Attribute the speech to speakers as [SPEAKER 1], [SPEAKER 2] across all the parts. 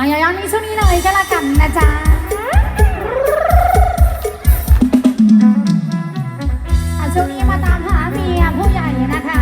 [SPEAKER 1] อาย้อนๆนี้ช่วงนี้เลยก็แล้วกันนะจ๊ะช่วงนี้มาตามหาเมียผู้ใหญ่นะคะ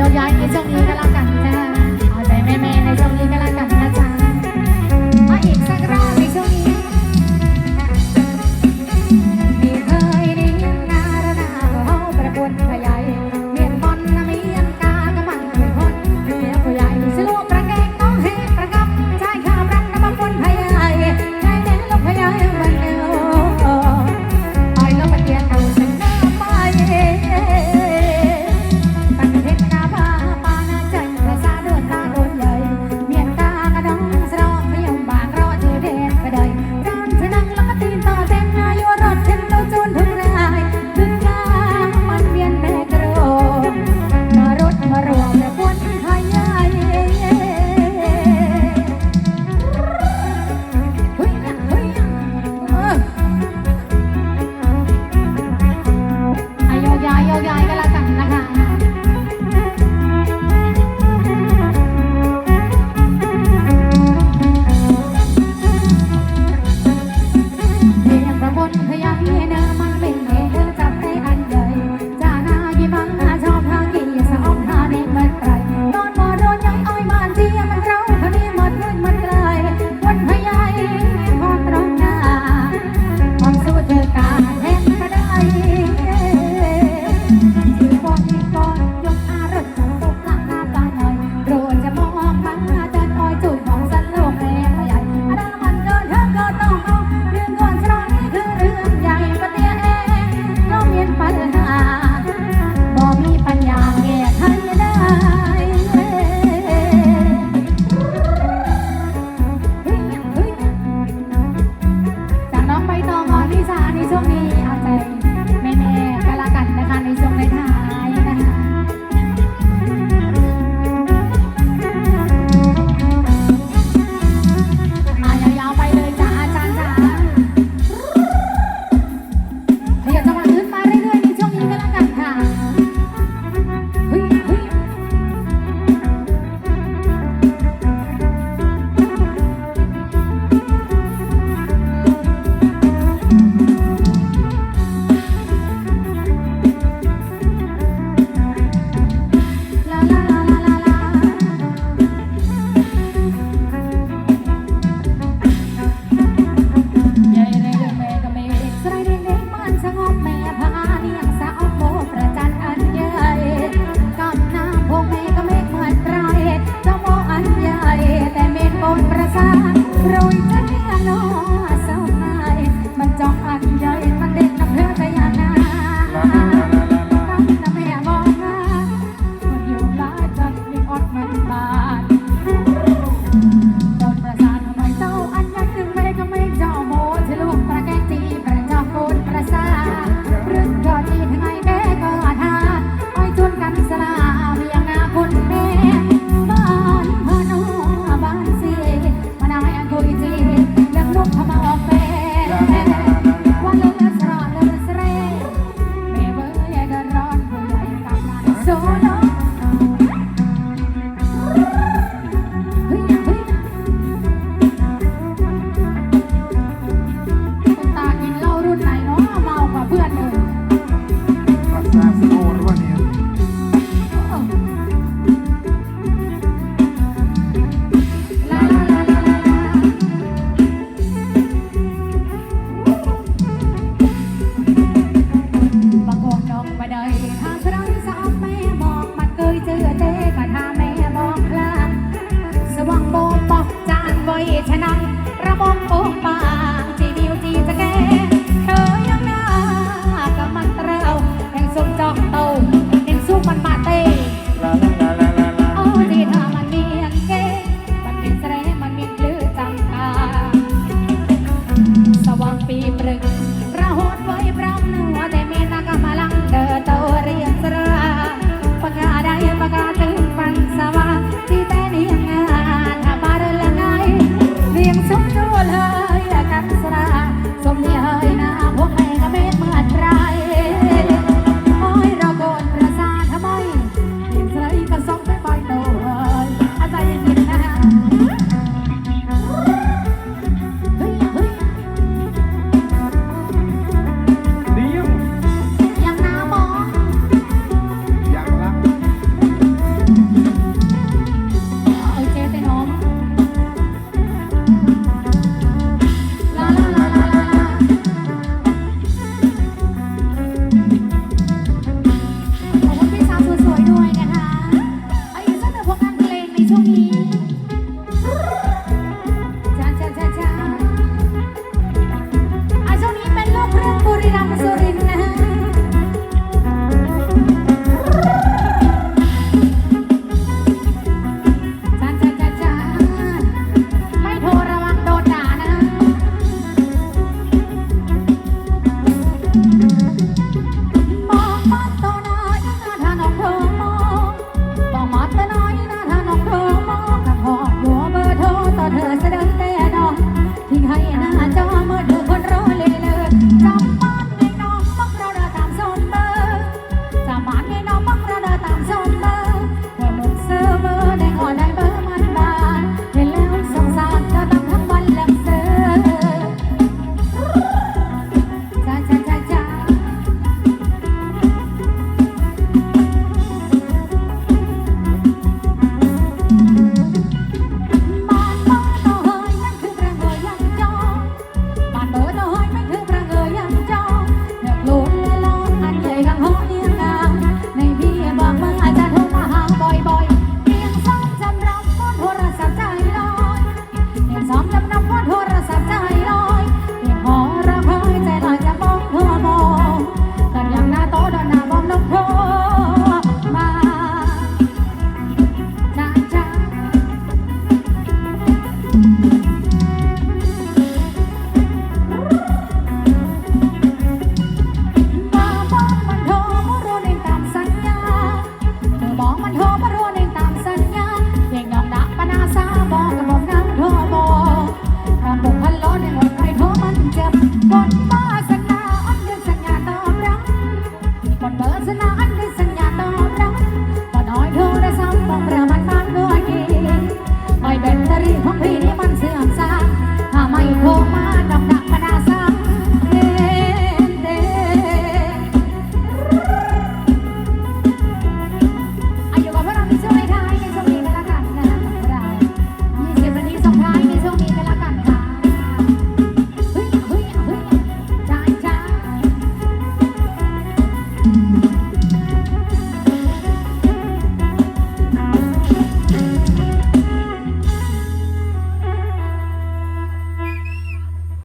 [SPEAKER 1] 要ายคือเจ้า sorry. everything ระบมโป่งปางจีนิวจีจะแก้เธอยังน่ากับมันเราแห่งสุมจอกเตาเน้นสู้มันมาเต้โอ้ที่ทามันเมียนเก้มันเป็แสงมันมีคลือนจังตาสว่างปีปรึกประหดไว้ปรำหนือแต่ไมนา Música